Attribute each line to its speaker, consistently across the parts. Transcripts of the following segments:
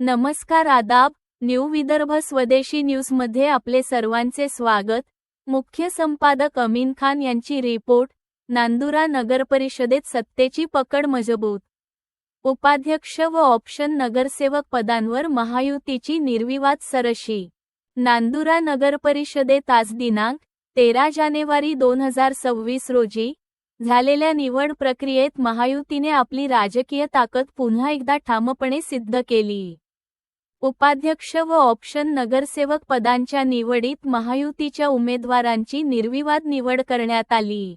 Speaker 1: नमस्कार आदाब न्यू विदर्भ स्वदेशी न्यूजमध्ये आपले सर्वांचे स्वागत. मुख्य संपादक अमीन खान यांची रिपोर्ट नांदुरा नगरपरिषदेत सत्तेची पकड मजबूत. उपाध्यक्ष व ऑप्शन नगरसेवक पदांवर महायुतीची निर्विवाद सरशी. नांदुरा नगरपरिषदेत आज दिनांक तेरा जानेवारी दोन हजार सव्वीस रोजी झालेल्या निवड प्रक्रियेत महायुतीने आपली राजकीय ताकद पुन्हा एकदा ठामपणे सिद्ध केली. उपाध्यक्ष व ऑप्शन नगरसेवक पदांच्या निवडीत महायुतीच्या उमेदवारांची निर्विवाद निवड करण्यात आली.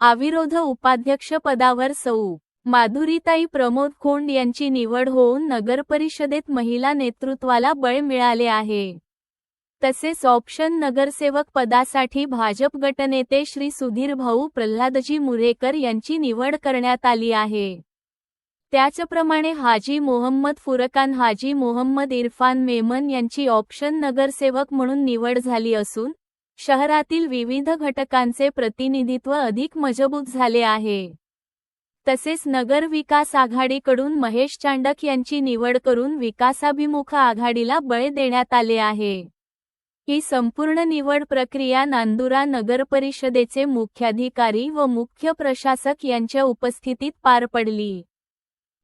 Speaker 1: अविरोध उपाध्यक्ष पदावर सौ. माधुरीताई प्रमोद खोंड यांची निवड होऊन नगरपरिषदेत महिला नेतृत्वाला बळ मिळाले आहे. तसेच ऑप्शन नगरसेवक पदासाठी भाजप गटनेते श्री सुधीर भाऊ प्रल्हादजी मुरेकर यांची निवड करण्यात आली आहे. त्याचप्रमाणे हाजी मोहम्मद फुरकान हाजी मोहम्मद इरफान मेमन यांची ऑप्शन नगरसेवक म्हणून निवड झाली असून शहरातील विविध घटकांचे प्रतिनिधित्व अधिक मजबूत झाले आहे. तसेच नगर विकास आघाडीकडून महेश चांडक यांची निवड करून विकासाभिमुख आघाडीला बळ देण्यात आले आहे. ही संपूर्ण निवड प्रक्रिया नांदुरा नगरपरिषदेचे मुख्याधिकारी व मुख्य प्रशासक यांच्या उपस्थितीत पार पडली.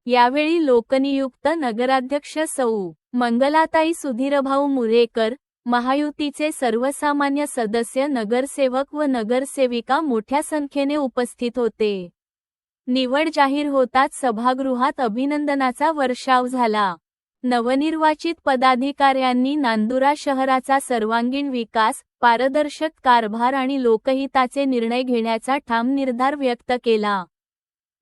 Speaker 1: यावेळी लोकनियुक्त नगराध्यक्ष सौ. मंगलाताई सुधीरभाऊ मुरेकर महायुतीचे सर्वसामान्य सदस्य नगरसेवक व नगरसेविका मोठ्या संख्येने उपस्थित होते. निवड जाहीर होताच सभागृहात अभिनंदनाचा वर्षाव झाला. नवनिर्वाचित पदाधिकाऱ्यांनी नांदुरा शहराचा सर्वांगीण विकास पारदर्शक कारभार आणि लोकहिताचे निर्णय घेण्याचा ठाम निर्धार व्यक्त केला.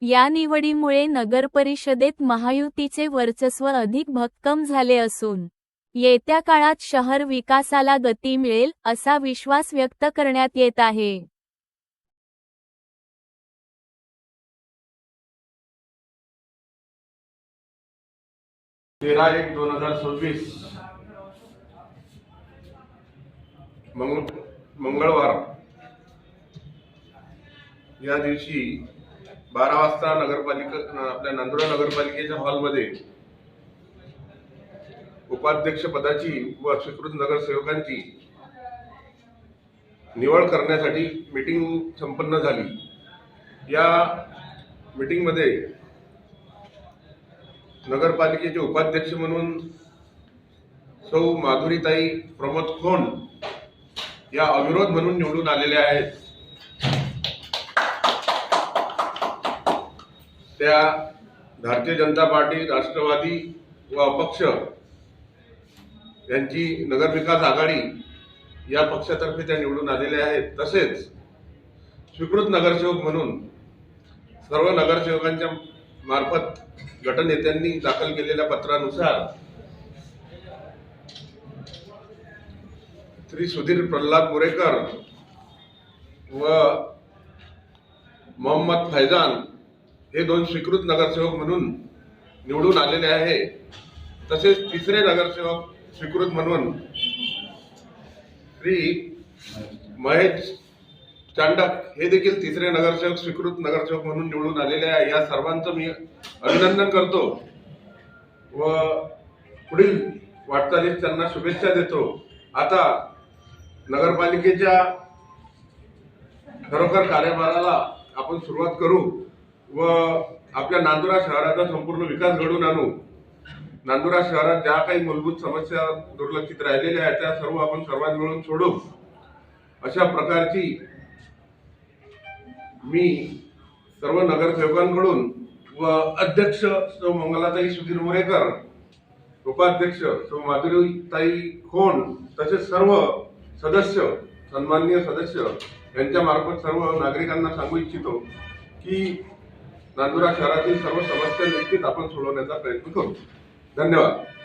Speaker 1: या निवडीमुळे नगरपरिषदेत महायुतीचे वर्चस्व अधिक भक्कम झाले असून येत्या काळात शहर विकासाला गती मिळेल असा विश्वास व्यक्त करण्यात येत आहे.
Speaker 2: तेरा एक दोन हजार सव्वीस. मंग मंगळवार. या दिवशी बारा वाजता नगरपालिका आपल्या नांदुरा नगरपालिकेच्या हॉलमध्ये उपाध्यक्ष पदाची व स्वीकृत नगरसेवकांची निवड करण्यासाठी मीटिंग संपन्न झाली. या मीटिंगमध्ये नगरपालिकेचे उपाध्यक्ष म्हणून सौ माधुरीताई प्रमोद खोंड या अविरोध म्हणून निवडून आलेल्या आहेत. त्या भारतीय जनता पार्टी राष्ट्रवादी व अपक्ष यांची नगरविकास आघाडी या पक्षातर्फे त्या निवडून आलेल्या आहेत. तसेच स्वीकृत नगरसेवक म्हणून सर्व नगरसेवकांच्या मार्फत गटनेत्यांनी दाखल केलेल्या पत्रानुसार श्री सुधीर प्रल्हाद मुरेकर व मोहम्मद फैजान हे दोन स्वीकृत नगरसेवक म्हणून निवडून आलेले आहे. तसेच तिसरे नगरसेवक स्वीकृत म्हणून श्री महेश चांडक हे देखील तिसरे नगरसेवक स्वीकृत नगरसेवक म्हणून निवडून आलेले आहे. या सर्वांचं मी अभिनंदन करतो व पुढील वाटचालीस त्यांना शुभेच्छा देतो. आता नगरपालिकेच्या खरोखर कार्यभाराला आपण सुरुवात करू व आपल्या नांदुरा शहराचा संपूर्ण विकास घडवून आणू. नांदुरा शहरात ज्या काही मूलभूत समस्या दुर्लक्षित राहिलेल्या आहेत त्या सर्व आपण सर्वांनी मिळून सोडू. अशा प्रकारची मी सर्व नगरसेवकांकडून व अध्यक्ष सौ मंगलाताई सुधीर मोरेकर उपाध्यक्ष सौ माधुरीताई खोंड तसेच सर्व सदस्य सन्माननीय सदस्य यांच्या मार्फत सर्व नागरिकांना सांगू इच्छितो की नांदुरा शहरातील सर्व समस्या निश्चित आपण सोडवण्याचा प्रयत्न करू. धन्यवाद.